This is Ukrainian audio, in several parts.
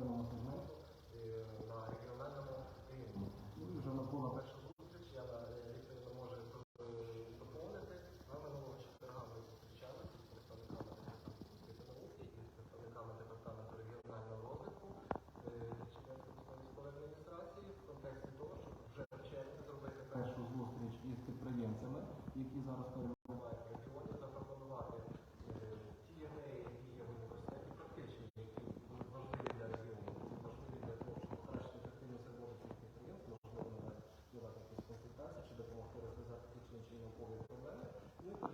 на регіональному вже була Перша зустріч, я на е, доповнити. Ми минулого четверга зустрічалися з представниками з представниками департаменту регіонального розвитку Чернівецької адміністрації в контексті того, щоб вже в зробити першу зустріч із підприємцями, які зараз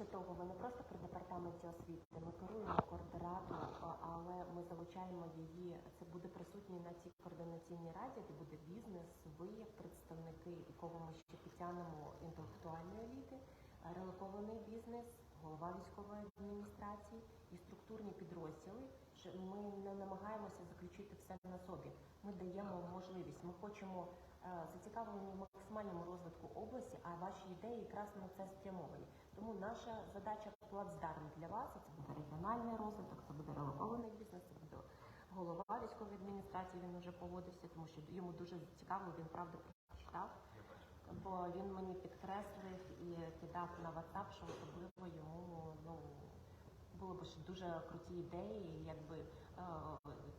більше того, ми не просто при департаменті освіти, ми керуємо координатором, але ми залучаємо її. Це буде присутній на цій координаційній раді, де буде бізнес, ви як представники, і кого ми ще підтягнемо інтелектуальної еліти, релокований бізнес, голова військової адміністрації і структурні підрозділи. Ми не намагаємося заключити все на собі. Ми даємо можливість. Ми хочемо е, зацікавлені в максимальному розвитку області, а ваші ідеї якраз на це спрямовані. Тому наша задача плацдарм для вас. Це буде регіональний розвиток, це буде релокований бізнес, це буде голова військової адміністрації. Він вже погодився, тому що йому дуже цікаво. Він правда прочитав. Бо він мені підкреслив і кидав на WhatsApp, що особливо йому ну було б дуже круті ідеї, якби е,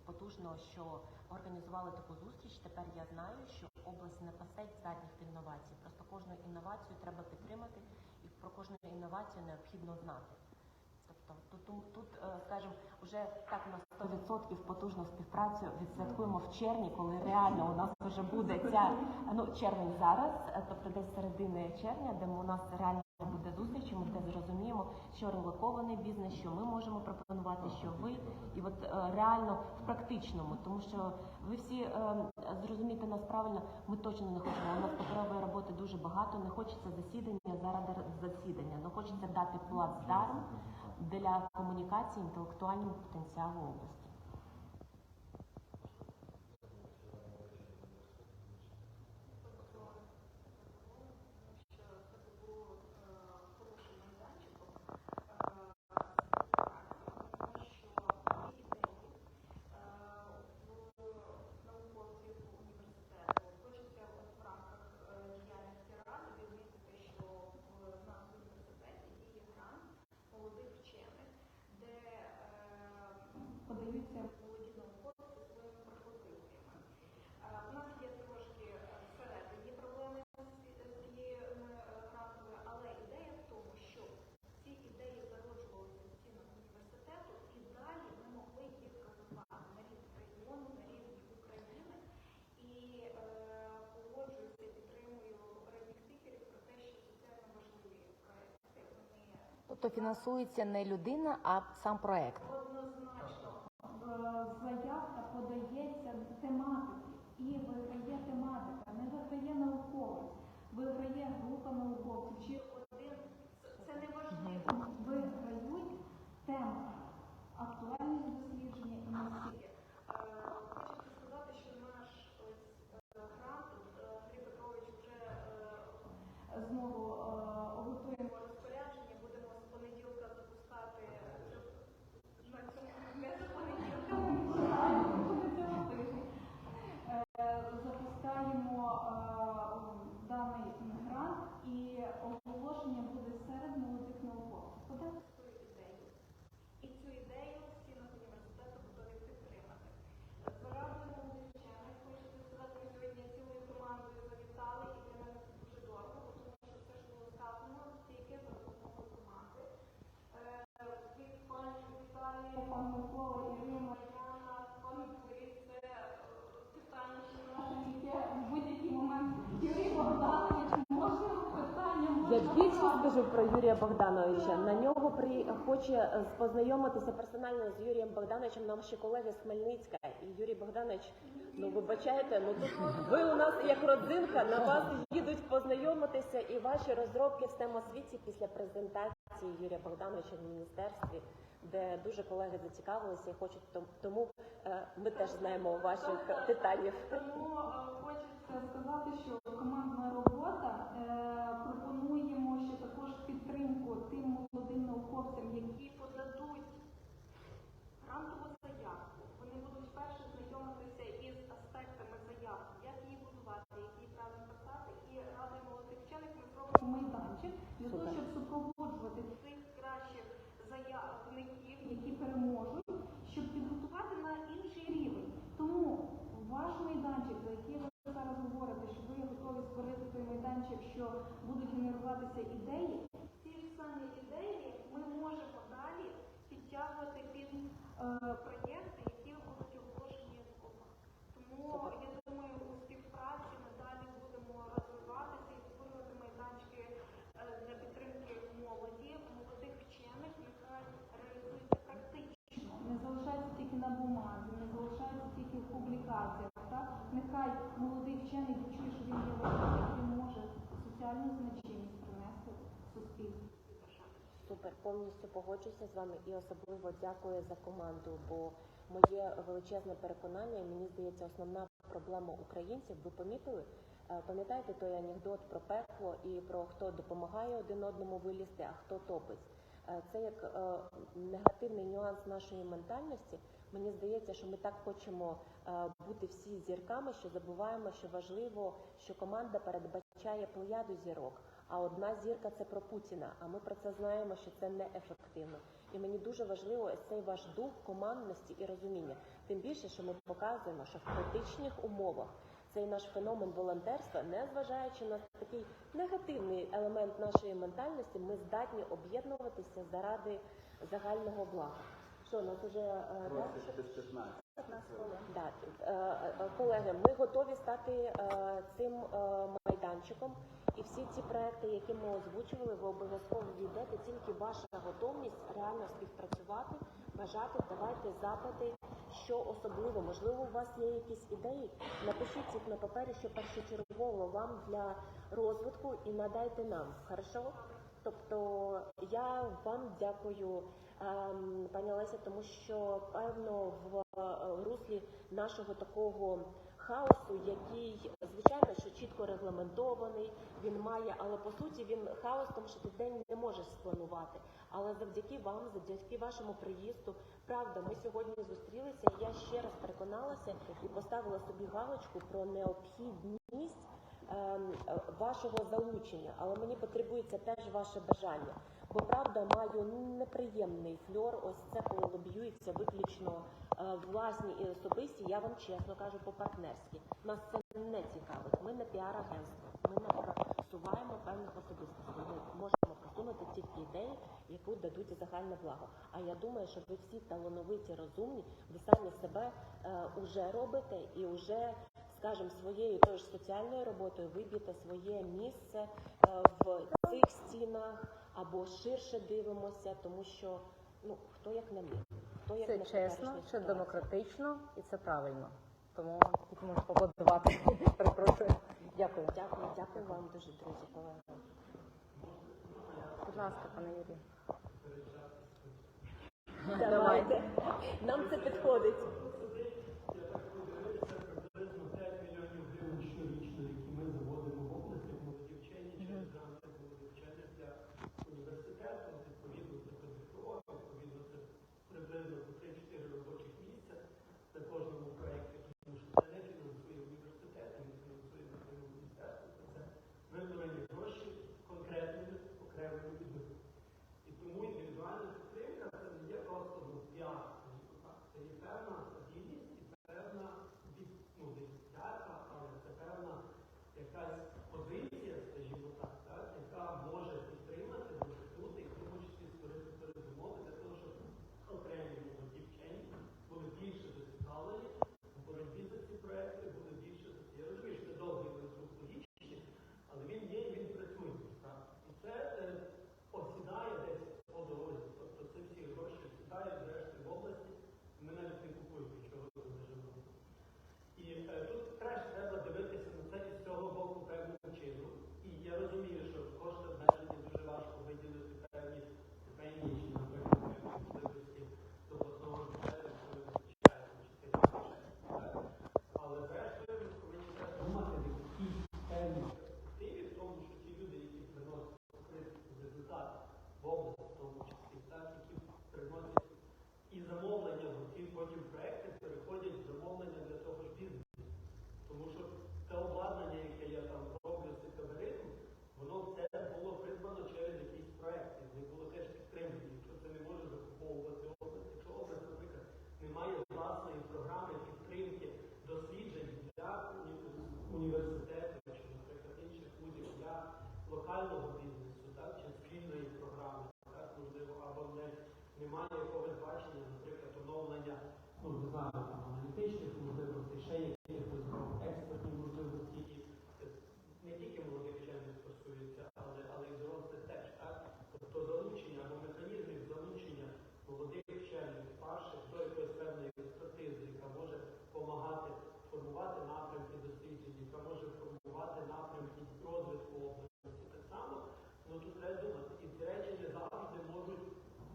потужно, що організували таку зустріч. Тепер я знаю, що область не пасеть задніх інновацій. Просто кожну інновацію треба підтримати, про кожну інновацію необхідно знати. Тобто тут, тут, е, скажімо, вже так на 100% потужну співпрацю відсвяткуємо в червні, коли реально у нас вже буде ця ну червень зараз, е, тобто десь середини червня, де у нас реально буде зустріч, ми де зрозуміємо, що релокований бізнес, що ми можемо пропонувати, що ви, і от е, реально в практичному, тому що ви всі е, зрозумієте нас правильно, ми точно не хочемо. У нас паперової роботи дуже багато, не хочеться засідання заради засідання, але хочеться дати плацдарм для комунікації інтелектуальному потенціалу області. що це було е, хорошим майданчиком е, тому що є ідеї е, в науковців університету. Хочеться от в рамках е, діяльності ради відмітити, що в нас в університеті діє грант молодих вчених, де е, подаються молоді науковці своїми пропозиціями. Е, У нас є трошки е, всередині проблеми з ці- з цією е, грантовою, але ідея в тому, що ці ідеї зароджувалися в стінах університету і далі ми могли їх розвивати на рівні регіону, на рівні України. І е, погоджуюся, підтримую попередніх спікерів про те, що соціально важливі проекти. Вони Тобто фінансується не людина, а сам проект. Однозначно в- заявка подається з тематики і виграє тематика, не виграє науковець, виграє група науковців чи один. Це- Це не важливо. Виграють тема, актуальність дослідження і наскільки. Е, Хочеться сказати, що наш ось е, грант е, Андрій Петрович вже е, знову е, готуємо розпорядження, будемо з понеділка запускати е, на скажу про Юрія Богдановича. На нього при хоче познайомитися персонально з Юрієм Богдановичем наші колеги з Хмельницька. І Юрій Богданович, ну вибачайте, ну тут ви у нас як родзинка, на вас їдуть познайомитися і ваші розробки в STEM освіті після презентації Юрія Богдановича в міністерстві, де дуже колеги зацікавилися і хочуть том- тому е, ми теж знаємо ваших титанів. Тому е, хочеться сказати, що командна робота е, пропонуємо ще також підтримку тим молодим науковцям, які подадуть грантову заявку. Вони будуть вперше знайомитися із аспектами заявки, як її будувати, як її правильно писати. І ради молодих вчених ми зробимо майданчик для того, Супер. щоб супроводжувати цих кращих заявників, які переможуть, щоб підготувати на інший рівень. Тому ваш майданчик, за який ви зараз говорите, що ви готові створити той майданчик, що будуть генеруватися ідеї, ці ж самі ідеї ми можемо далі підтягувати під е, проєкти, які будуть оголошені в ОКА. Тому я думаю, у співпраці ми далі будемо розвиватися і створювати майданчики е, для підтримки молоді, молодих вчених, нехай реалізуються практично. Не залишається тільки на бумазі, не залишається тільки в публікаціях. Так? Нехай молодий вчений відчує, що він є важливий, він може соціальну значимість принести в суспільство. Супер, повністю погоджуюся з вами і особливо дякую за команду. Бо моє величезне переконання, і мені здається, основна проблема українців. Ви помітили? Е, Пам'ятаєте той анекдот про пекло і про хто допомагає один одному вилізти, а хто топить? Е, Це як е, негативний нюанс нашої ментальності. Мені здається, що ми так хочемо бути всі зірками, що забуваємо, що важливо, що команда передбачає плеяду зірок. А одна зірка це про Путіна. А ми про це знаємо, що це неефективно. І мені дуже важливо цей ваш дух командності і розуміння. Тим більше, що ми показуємо, що в критичних умовах цей наш феномен волонтерства, не зважаючи на такий негативний елемент нашої ментальності, ми здатні об'єднуватися заради загального блага. Що у нас уже е, да? Без 15. Да, е, е, колеги, ми готові стати цим майданчиком. І всі ці проекти, які ми озвучували, ви обов'язково війдете. Тільки ваша готовність реально співпрацювати, бажати, давайте запити, що особливо. Можливо, у вас є якісь ідеї. Напишіть їх на папері, що першочергово вам для розвитку і надайте нам. Хорошо? Тобто я вам дякую, пані Олеся, тому що певно в е, руслі нашого такого хаосу, який звичайно що чітко регламентований, він має, але по суті він хаос, тому що ти день не можеш спланувати. Але завдяки вам, завдяки вашому приїзду, правда, ми сьогодні зустрілися. і Я ще раз переконалася і поставила собі галочку про необхідність ем, е, вашого залучення, але мені потребується теж ваше бажання. Бо правда маю неприємний фльор. Ось це коли лобіюються виключно е, власні і особисті. Я вам чесно кажу по-партнерськи. Нас це не цікавить. Ми не піар-агентство. Ми не просуваємо певних особистостей. Ми можемо просунути тільки ідеї, яку дадуть загальне благо. А я думаю, що ви всі талановиті, розумні, ви самі себе е, уже робите і вже скажімо, своєю тою ж соціальною роботою виб'єте своє місце е, в цих стінах або ширше дивимося, тому що ну хто як не ми, хто як Це не чесно, це демократично і це правильно. Тому тут можу поаплодувати. Перепрошую. Дякую. Дякую, дякую вам дуже, друзі, колеги. Будь ласка, пане Юрію. Давайте. Нам це підходить. Немає якогось бачення, наприклад, оновлення, ну, не знаю, там, аналітичних можливостей, ще якихось ну, експертні можливості, і це не тільки молодих вчених стосується, але, але й дорослих теж, так? Тобто залучення або механізмів залучення молодих вчених, старших до якоїсь певної експертизи, яка може допомагати формувати напрямки досліджень, яка може формувати напрямки розвитку області. Так само, ну тут треба думати, і ці речі не завжди можуть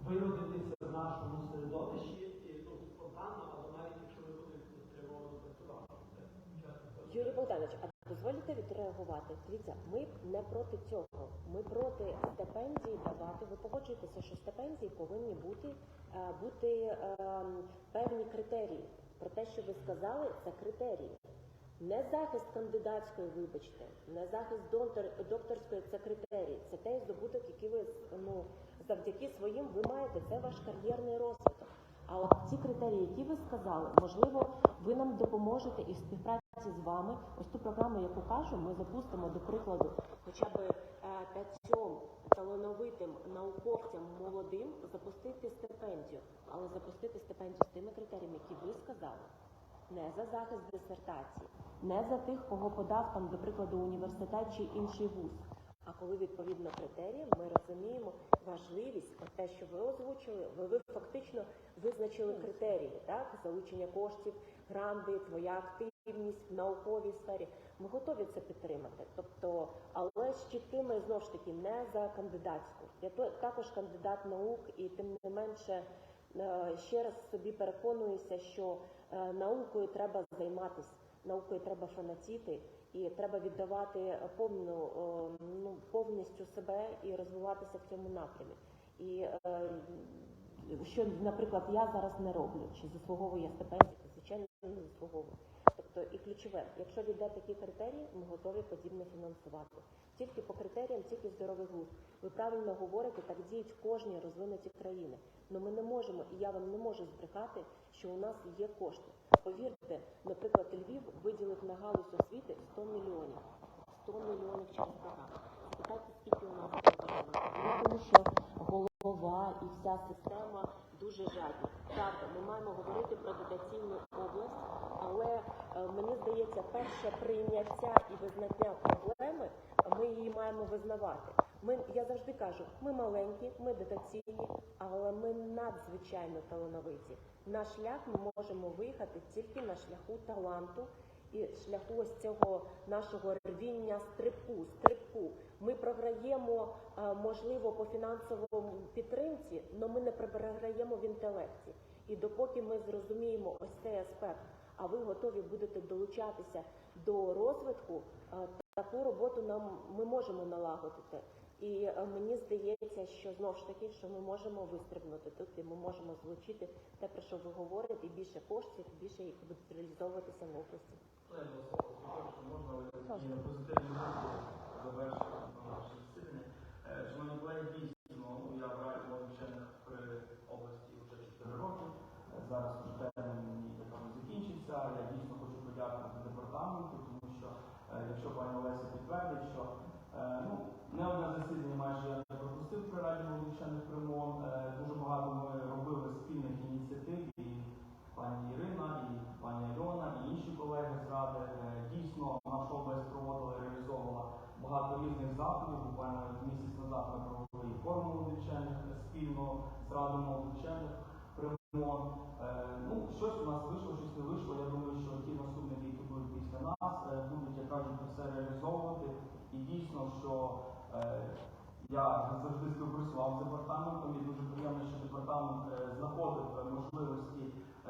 виродитися в нашому середовищі, і, ну, спонтанно, або навіть якщо ми будемо стримовано працювати. Це Богданович, а дозволите відреагувати? Дивіться, ми не проти цього. Ми проти стипендій давати. Ви погоджуєтеся, що стипендії повинні бути, е, бути ем, певні критерії. Про те, що ви сказали, це критерії. Не захист кандидатської, вибачте, не захист доктор- докторської це критерії. Це той здобуток, який ви ну, завдяки своїм ви маєте. Це ваш кар'єрний розвиток. А от ці критерії, які ви сказали, можливо, ви нам допоможете і в співпраці з вами. Ось ту програму, яку кажу, ми запустимо до прикладу, хоча б е, п'ятьом талановитим науковцям молодим запустити стипендію, але запустити стипендію з тими критеріями, які ви сказали. Не за захист дисертації, не за тих, кого подав там, до прикладу, університет чи інший вуз. А коли відповідно критеріям, ми розуміємо важливість, те, що ви озвучили, ви, ви фактично визначили критерії, так залучення коштів, гранди, твоя активність в науковій сфері. Ми готові це підтримати. Тобто, але з чіткими знову ж таки не за кандидатську. Я також кандидат наук, і тим не менше е, ще раз собі переконуюся, що е, наукою треба займатися, наукою треба фанатіти, і треба віддавати повну ну повністю себе і розвиватися в цьому напрямі. І е, що, наприклад, я зараз не роблю, чи заслуговує стипендію, звичайно, не заслуговую. Тобто і ключове, якщо війде такі критерії, ми готові подібне фінансувати. Тільки по критеріям, тільки здоровий глузд. Ви правильно говорите, так діють в кожній розвинуті країни. Але ми не можемо, і я вам не можу збрехати, що у нас є кошти. Повірте, наприклад, Львів виділив на галузь освіти 100 мільйонів. 100 мільйонів через програму. Спитайте, скільки у нас цього. Тому що голова і вся система дуже жадні. Правда, ми маємо говорити про дотаційну мені здається, перше прийняття і визнання проблеми ми її маємо визнавати. Ми, я завжди кажу, ми маленькі, ми дотаційні, але ми надзвичайно талановиті. Наш шлях ми можемо виїхати тільки на шляху таланту і шляху ось цього нашого рвіння стрибку, стрибку. Ми програємо, е, можливо, по фінансовому підтримці, але ми не програємо в інтелекті. І допоки ми зрозуміємо ось цей аспект, а ви готові будете долучатися до розвитку, е, таку роботу нам ми можемо налагодити. І е, мені здається, що знову ж таки, що ми можемо вистрибнути тут, і ми можемо злучити те, про що ви говорите, і більше коштів, і більше їх будуть реалізовуватися в області. Можна і на позитивній завершити наше засідання. Е, Шановні колеги, дійсно, я в раді вчених при області вже 4 роки. Е, Зараз вже термін мені напевно, закінчиться. Я дійсно хочу подякувати департаменту, тому що е, якщо пані Олеся підтвердить, що е, ну, не одне засідання майже я не пропустив при раді вчених примон. Е, Дуже багато ми робили спільних ініціатив і пані Ірина, і пані Альона, і інші колеги з ради. Е, Дійсно, наша область проводила і реалізовувала багато різних заходів. Буквально місяць назад ми провели і форум молодовчених спільно з радою молодовчених примон. Е, Ну, щось у нас вийшло, щось не вийшло. Я думаю, що ті наступники, які будуть після нас, е, будуть, як кажуть, все реалізовувати. І дійсно, що е, я завжди співпрацював з департаментом і дуже приємно, що департамент е, знаходив е, можливості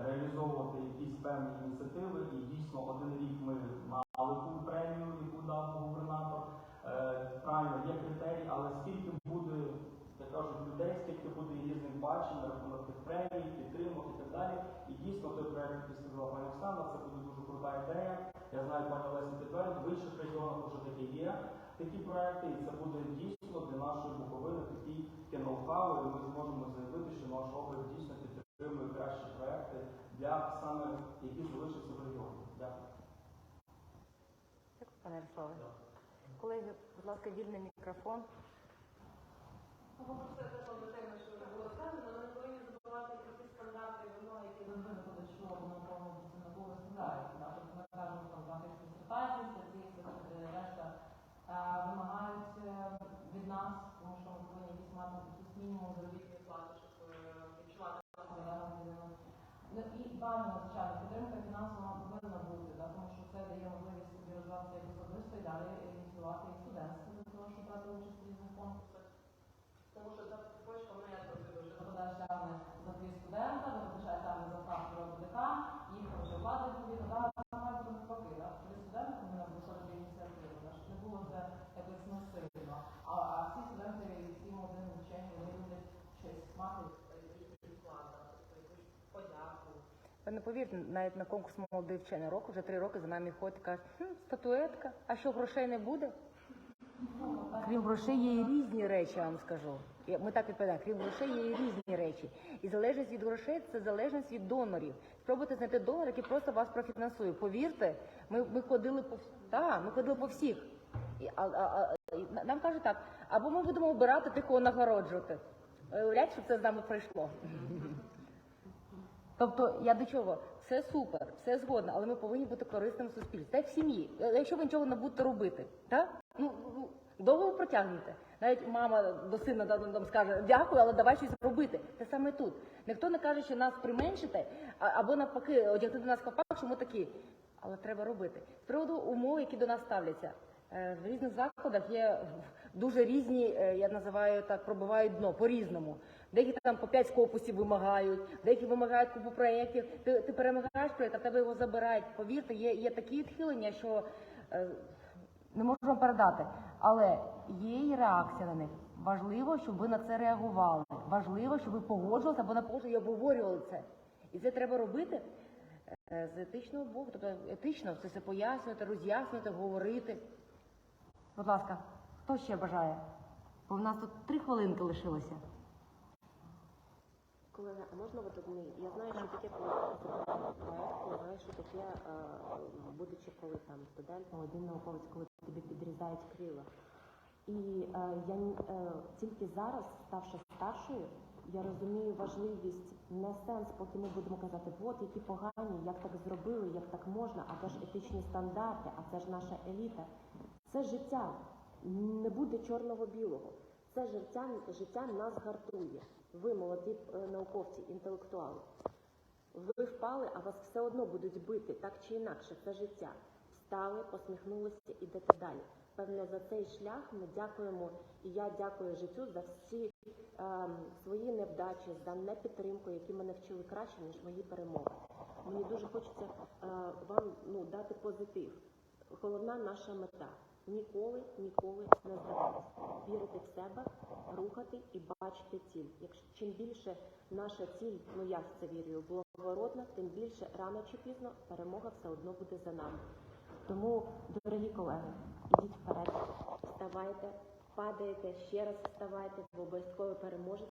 реалізовувати якісь певні ініціативи. І дійсно один рік ми мали ту премію, яку дав губернатор. Е, Правильно, є критерії, але скільки буде, як кажуть, бачення, рахунок тих премій, підтримок і так далі. І дійсно той проект, який сказала пані Оксана, це буде дуже крута ідея. Я знаю, пані Олеся підтвердить, в інших регіонах вже такі є такі проекти, і це буде дійсно для нашої Буковини такий таке ноу-хау, і ми зможемо заявити, що наш округ дійсно кращі проекти для саме які залишаться в регіоні. Дякую. Дякую, пане Ярославе. Колеги, будь ласка, вільний мікрофон. Це теж тема, що вже було сказано, ми не повинні забувати про ті стандарти і вимоги, які ми Ми виходить, що науково науково стандарти, так, тобто ми кажемо там про дисертації, статті, все решта е, вимагають е, від нас, тому що ми повинні якісь мати якийсь мінімум заробітної плати, щоб е, відчувати себе. Ну і бажано, звичайно, підтримка фінансова повинна бути, так, тому що це дає можливість собі розвиватися як особисто і далі ініціювати і студентство для того, щоб брати участь в різних конкурсах. Тому що за почка мене я дуже дуже Викладаєш тягне за твій студента, викладаєш тягне за фактора ВДК, їх вже влада відповідно, да, має бути навпаки, да, що і студенти повинні виходити ініціативу, да, щоб не було це якось насильно. А, а всі студенти, і всі молоді вчені, вони люблять щось мати. якийсь вклад, да, тобто якусь подяку. Ви не повірте, навіть на конкурс молодий вчений року, вже три роки за нами ходять, кажуть, хм, статуетка, а що грошей не буде? Крім грошей є і різні речі, я вам скажу. Ми так відповідаємо, крім грошей є і різні речі. І залежність від грошей це залежність від донорів. Спробуйте знайти донора, який просто вас профінансує. Повірте, ми, ми ходили по та, ми ходили по всіх. І, а, а, а, і нам кажуть так, або ми будемо обирати тих, кого нагороджувати. Ви Уявляєте, що це з нами пройшло. Тобто я до чого? Все супер, все згодно, але ми повинні бути корисним суспільству. Та в сім'ї. Е, Якщо ви нічого не будете робити, так? Ну, ну, довго протягнете. Навіть мама до сина там скаже дякую, але давай щось робити. Те саме тут. Ніхто не каже, що нас применшите, або навпаки, одягти до нас копак, що ми такі. Але треба робити. З приводу умов, які до нас ставляться. Е, В різних закладах є дуже різні, е, я називаю так, пробивають дно по-різному. Деякі там по 5 скопусів вимагають, деякі вимагають купу проєктів. Ти, ти перемагаєш проєкт, а тебе його забирають. Повірте, є, є такі відхилення, що е, не вам передати. Але є і реакція на них. Важливо, щоб ви на це реагували. Важливо, щоб ви погоджувалися або на погоджували і обговорювали це. І це треба робити е, з етичного боку, тобто етично це все пояснювати, роз'яснювати, говорити. Будь ласка, хто ще бажає? Бо в нас тут три хвилинки лишилося. Колеги, а можна от одне? Я знаю, що таке проект, я знаю, що таке, е, будучи коли там студент, молодий науковець, коли тобі підрізають крила. І е, я е, тільки зараз, ставши старшою, я розумію важливість не сенс, поки ми будемо казати, от які погані, як так зробили, як так можна, а це ж етичні стандарти, а це ж наша еліта. Це життя. Не буде чорного-білого. Це життя, життя нас гартує. Ви, молоді е, науковці, інтелектуали. Ви впали, а вас все одно будуть бити, так чи інакше, це життя. Встали, посміхнулися, ідете далі. Певно, за цей шлях ми дякуємо, і я дякую життю за всі ем, свої невдачі, за непідтримку, які мене вчили краще, ніж мої перемоги. Мені дуже хочеться е, вам ну, дати позитив. Головна наша мета ніколи, ніколи не здаватися. Вірити в себе, рухати і бачити ціль. Якщо чим більше наша ціль, ну я в це вірю, благородна, тим більше рано чи пізно перемога все одно буде за нами. Тому, дорогі колеги, ідіть вперед, вставайте, падаєте, ще раз вставайте, ви обов'язково переможете.